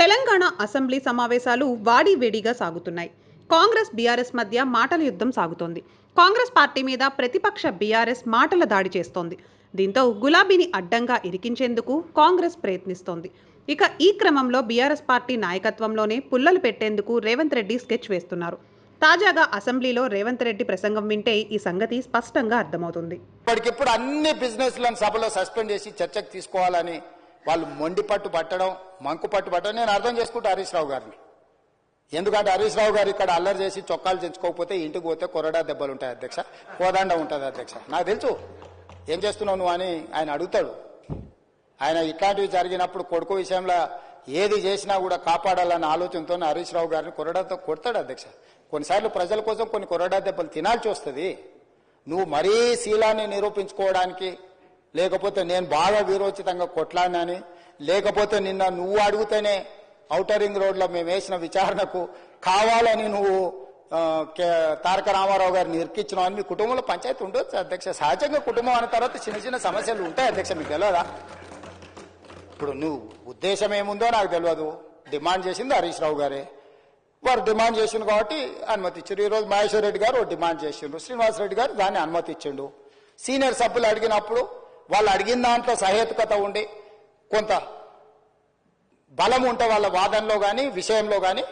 Telangana assembly సమావేశాలు వాడివేడిగా సాగుతున్నాయి. Congress BRS మధ్య మాటల యుద్ధం సాగుతోంది. కాంగ్రెస్ పార్టీ మీద ప్రతిపక్ష బీఆర్ఎస్ మాటల దాడి చేస్తోంది. దీంతో గులాబీని అడ్డంగా ఇరికించేందుకు కాంగ్రెస్ ప్రయత్నిస్తోంది. ఇక ఈ క్రమంలో బీఆర్ఎస్ పార్టీ నాయకత్వంలోనే పుల్లలు పెట్టేందుకు రేవంత్ రెడ్డి స్కెచ్ వేస్తున్నారు. తాజాగా అసెంబ్లీలో రేవంత్ రెడ్డి ప్రసంగం వింటే ఈ సంగతి స్పష్టంగా అర్థమవుతుంది. ఇప్పటికిప్పుడు అన్ని బిజినెస్లను సభలో సస్పెండ్ చేసి చర్చకు తీసుకోవాలని వాళ్ళు మొండి పట్టు పట్టడం మంకు పట్టు పట్టడం నేను అర్థం చేసుకుంటా హరీష్ రావు గారిని. ఎందుకంటే హరీష్ రావు గారు ఇక్కడ అల్లరి చేసి చొక్కాలు తెంచుకోకపోతే ఇంటికి పోతే కొరడా దెబ్బలు ఉంటాయి అధ్యక్ష. కోదండ ఉంటుంది అధ్యక్ష. నాకు తెలుసు. ఏం చేస్తున్నావు నువ్వు అని ఆయన అడుగుతాడు. ఆయన ఇట్లాంటివి జరిగినప్పుడు కొడుకు విషయంలో ఏది చేసినా కూడా కాపాడాలన్న ఆలోచనతో హరీష్ రావు గారిని కొరడాతో కొడతాడు అధ్యక్ష. కొన్నిసార్లు ప్రజల కోసం కొన్ని కొరడా దెబ్బలు తినాల్సి వస్తుంది. నువ్వు మరీ శీలాన్ని నిరూపించుకోవడానికి లేకపోతే నేను బాగా వీరోచితంగా కొట్లాడినాని లేకపోతే నిన్న నువ్వు అడిగితేనే ఔటరింగ్ రోడ్లో మేము వేసిన విచారణకు కావాలని నువ్వు తారక రామారావు గారిని ఇరికించినావు అని మీ కుటుంబంలో పంచాయతీ ఉండొచ్చు అధ్యక్ష. సహజంగా కుటుంబం అన్న తర్వాత చిన్న చిన్న సమస్యలు ఉంటాయి అధ్యక్ష మీకు తెలియదా ఇప్పుడు నువ్వు ఉద్దేశం ఏముందో నాకు తెలియదు డిమాండ్ చేసింది హరీష్ రావు గారే. వారు డిమాండ్ చేసిండు కాబట్టి అనుమతిచ్చారు ఈరోజు మహేశ్వర్ రెడ్డి గారు డిమాండ్ చేసిండు శ్రీనివాస్ రెడ్డి గారు దాన్ని అనుమతిచ్చిండు. సీనియర్ సభ్యులు అడిగినప్పుడు వాళ్ళు అడిగిన దాంట్లో సహేతుకత ఉండి కొంత బలం ఉంటే వాళ్ళ వాదనలో కానీ విషయంలో కానీ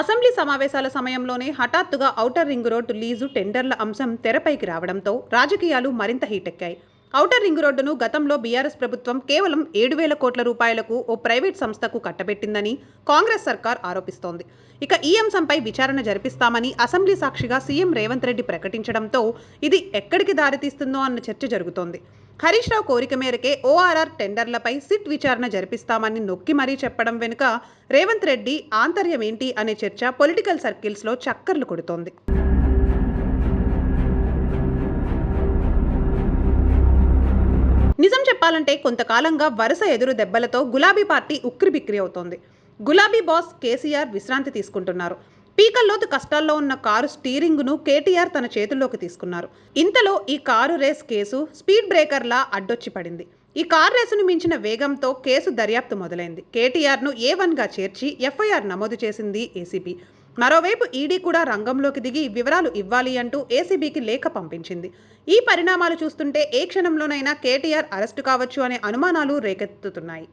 అసెంబ్లీ సమావేశాల సమయంలోనే హఠాత్తుగా ఔటర్ రింగ్ రోడ్డు లీజు టెండర్ల అంశం తెరపైకి రావడంతో రాజకీయాలు మరింత హీటెక్కాయి. ఔటర్ రింగ్ రోడ్డును గతంలో బీఆర్ఎస్ ప్రభుత్వం కేవలం ఏడు వేల కోట్ల రూపాయలకు ఓ ప్రైవేట్ సంస్థకు కట్టబెట్టిందని కాంగ్రెస్ సర్కార్ ఆరోపిస్తోంది. ఇక ఈ అంశంపై విచారణ జరిపిస్తామని అసెంబ్లీ సాక్షిగా సీఎం రేవంత్ రెడ్డి ప్రకటించడంతో ఇది ఎక్కడికి దారితీస్తుందో అన్న చర్చ జరుగుతోంది. హరీష్ రావు కోరిక మేరకే ఓఆర్ఆర్ టెండర్లపై సిట్ విచారణ జరిపిస్తామని నొక్కి మరీ చెప్పడం వెనుక రేవంత్ రెడ్డి ఆంతర్యం ఏంటి అనే చర్చ పొలిటికల్ సర్కిల్స్లో చక్కర్లు కొడుతోంది. నిజం చెప్పాలంటే కొంతకాలంగా వరుస ఎదురు దెబ్బలతో గులాబీ పార్టీ ఉక్కిరిబిక్కిరి అవుతోంది. గులాబీ బాస్ కేసీఆర్ విశ్రాంతి తీసుకుంటున్నారు. పీకల్లోతు కష్టాల్లో ఉన్న కారు స్టీరింగ్ను కేటీఆర్ తన చేతుల్లోకి తీసుకున్నారు. ఇంతలో ఈ కారు రేస్ కేసు స్పీడ్ బ్రేకర్లా అడ్డొచ్చి పడింది. ఈ కారు రేసును మించిన వేగంతో కేసు దర్యాప్తు మొదలైంది. కేటీఆర్ను ఏ వన్గా చేర్చి ఎఫ్ఐఆర్ నమోదు చేసింది ఏసీబీ. మరోవైపు ఈడీ కూడా రంగంలోకి దిగి వివరాలు ఇవ్వాలి అంటూ ఏసీబీకి లేఖ పంపించింది. ఈ పరిణామాలు చూస్తుంటే ఏ క్షణంలోనైనా కేటీఆర్ అరెస్టు కావచ్చు అనే అనుమానాలు రేకెత్తుతున్నాయి.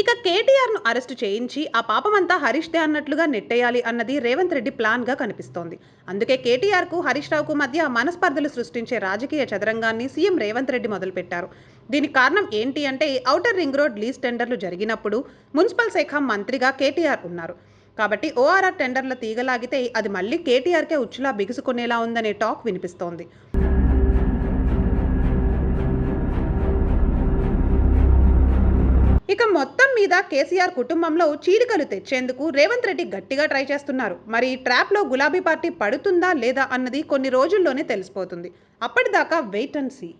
ఇక కేటీఆర్ను అరెస్టు చేయించి ఆ పాపమంతా హరీష్దే అన్నట్లుగా నెట్టేయాలి అన్నది రేవంత్ రెడ్డి ప్లాన్గా కనిపిస్తోంది. అందుకే కేటీఆర్కు హరీష్ రావుకు మధ్య మనస్పర్ధలు సృష్టించే రాజకీయ చదరంగాన్ని సీఎం రేవంత్ రెడ్డి మొదలుపెట్టారు. దీనికి కారణం ఏంటి అంటే ఔటర్ రింగ్ రోడ్ లీజ్ టెండర్లు జరిగినప్పుడు మున్సిపల్ శాఖ మంత్రిగా కేటీఆర్ ఉన్నారు. కాబట్టి ఓఆర్ఆర్ టెండర్ల తీగలాగితే అది మళ్ళీ కేటీఆర్కే ఉచ్చులా బిగుసుకునేలా ఉందనే టాక్ వినిపిస్తోంది. ఇక మొత్తం మీద కేసీఆర్ కుటుంబంలో చీలికలు తెచ్చేందుకు రేవంత్ రెడ్డి గట్టిగా ట్రై చేస్తున్నారు. మరి ఈ ట్రాప్లో గులాబీ పార్టీ పడుతుందా లేదా అన్నది కొన్ని రోజుల్లోనే తెలిసిపోతుంది. అప్పటిదాకా వెయిట్ అండ్ సీ.